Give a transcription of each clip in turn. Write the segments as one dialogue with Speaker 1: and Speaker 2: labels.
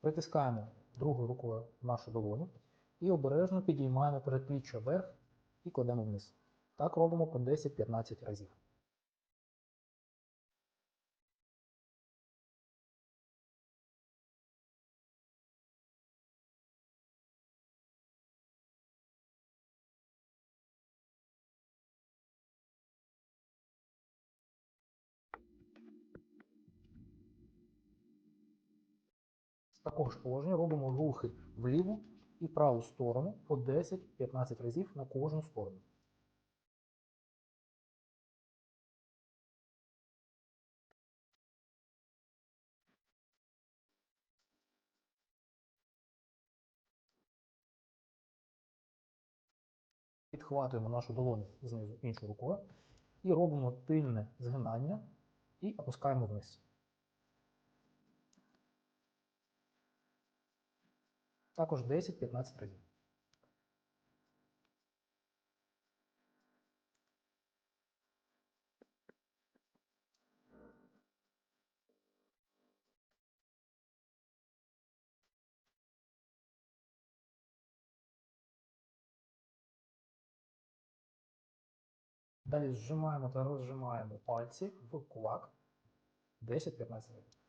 Speaker 1: Притискаємо другою рукою нашу долоню і обережно підіймаємо передпліччя вверх і кладемо вниз. Так робимо по 10-15 разів. Такого ж положення робимо рухи в ліву і праву сторону по 10-15 разів на кожну сторону. Підхватуємо нашу долоню знизу іншою рукою і робимо тильне згинання і опускаємо вниз. Також 10-15 разів. Далі зжимаємо та розжимаємо пальці в кулак 10-15 разів.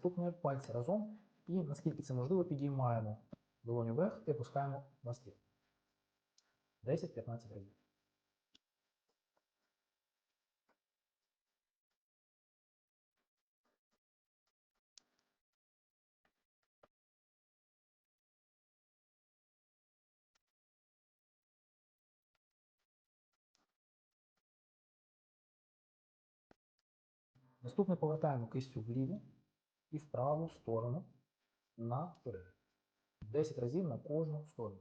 Speaker 1: Наступні пальці разом і наскільки це можливо, підіймаємо долоню вверх і опускаємо на стіл. 10-15 разів. Наступне повертаємо кистю вліву і в праву сторону на вперед. 10 разів на кожну сторону.